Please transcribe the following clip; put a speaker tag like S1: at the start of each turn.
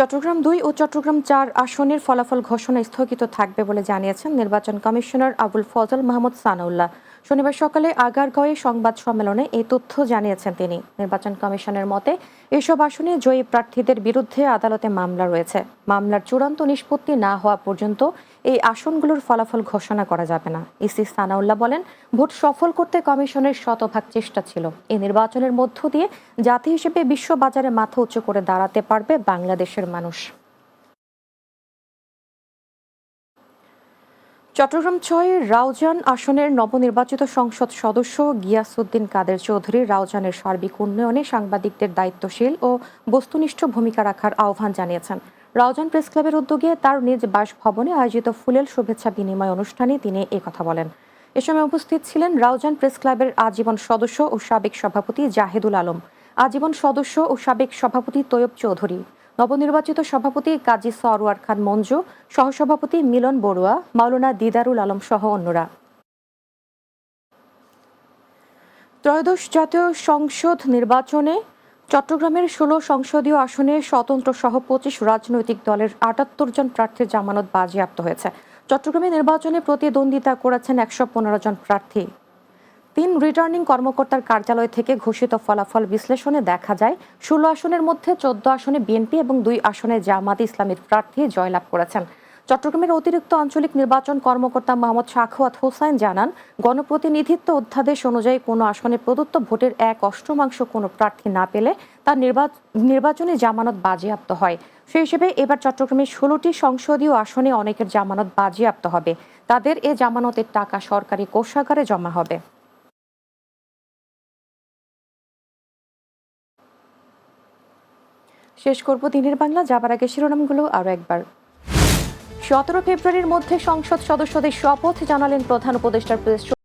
S1: চট্টগ্রাম দুই ও চট্টগ্রাম চার আসনের ফলাফল ঘোষণা স্থগিত থাকবে বলে জানিয়েছেন নির্বাচন কমিশনার আবুল ফজল মাহমুদ সানাউল্লাহ। শনিবার সকালে আগারগাঁওয়ে সংবাদ সম্মেলনে এই তথ্য জানিয়েছেন তিনি। নির্বাচন কমিশনের মতে, এসব আসনে জয়ী প্রার্থীদের বিরুদ্ধে আদালতে মামলা রয়েছে। মামলার চূড়ান্ত নিষ্পত্তি না হওয়া পর্যন্ত এই আসনগুলোর ফলাফল ঘোষণা করা যাবে না। ইসি সানাউল্লাহ বলেন, ভোট সফল করতে কমিশনের শতভাগ চেষ্টা ছিল। এই নির্বাচনের মধ্য দিয়ে জাতি হিসেবে বিশ্ববাজারে মাথা উঁচু করে দাঁড়াতে পারবে বাংলাদেশের মানুষ। চট্টগ্রাম ছয় রাউজান আসনের নবনির্বাচিত সংসদ সদস্য গিয়াসউদ্দিন কাদের চৌধুরী রাউজানের সার্বিক উন্নয়নে সাংবাদিকদের দায়িত্বশীল ও বস্তুনিষ্ঠ ভূমিকা রাখার আহ্বান জানিয়েছেন। রাউজান প্রেস ক্লাবের উদ্যোগে তার নিজ বাসভবনে আয়োজিত ফুলেল শুভেচ্ছা বিনিময় অনুষ্ঠানে তিনি কথা বলেন। এ সময় উপস্থিত ছিলেন রাউজান প্রেস ক্লাবের আজীবন সদস্য ও সাবেক সভাপতি জাহেদুল আলম, আজীবন সদস্য ও সাবেক সভাপতি তৈয়ব চৌধুরী, নবনির্বাচিত সভাপতি কাজী সরওয়ার খান মঞ্জু, সহসভাপতি মিলন বড়ুয়া, মাওলানা দিদারুল আলম সহ অন্যরা। ত্রয়োদশ জাতীয় সংসদ নির্বাচনে চট্টগ্রামের ষোলো সংসদীয় আসনে স্বতন্ত্র সহ পঁচিশ রাজনৈতিক দলের আটাত্তর জন প্রার্থীর জামানত বাজেয়াপ্ত হয়েছে। চট্টগ্রামে নির্বাচনে প্রতিদ্বন্দ্বিতা করেছেন একশো পনেরো জন প্রার্থী। তিন রিটার্নিং কর্মকর্তার কার্যালয় থেকে ঘোষিত ফলাফল বিশ্লেষণে দেখা যায়, ষোলো আসনের মধ্যে চোদ্দ আসনে বিএনপি এবং দুই আসনে জামাত ইসলামীর প্রার্থী জয়লাভ করেছেন। চট্টগ্রামের অতিরিক্ত আঞ্চলিক নির্বাচন কর্মকর্তা মোহাম্মদ শাখওয়াত হোসাইন জানান, গণপ্রতিনিধিত্ব অধ্যাদেশ অনুযায়ী কোনো আসনে প্রদত্ত ভোটের এক অষ্টমাংশ কোনো প্রার্থী না পেলে তার নির্বাচনী জামানত বাজেয়াপ্ত হয়। সেই হিসেবে এবার চট্টগ্রামের ষোলোটি সংসদীয় আসনে অনেকের জামানত বাজেয়াপ্ত হবে। তাদের এ জামানতের টাকা সরকারি কোষাগারে জমা হবে। শেষ করব দিনের বাংলা, যাবার আগে শিরোনামগুলো আরও একবার। সতেরো ফেব্রুয়ারির মধ্যে সংসদ সদস্যদের শপথ জানালেন প্রধান উপদেষ্টার প্রেস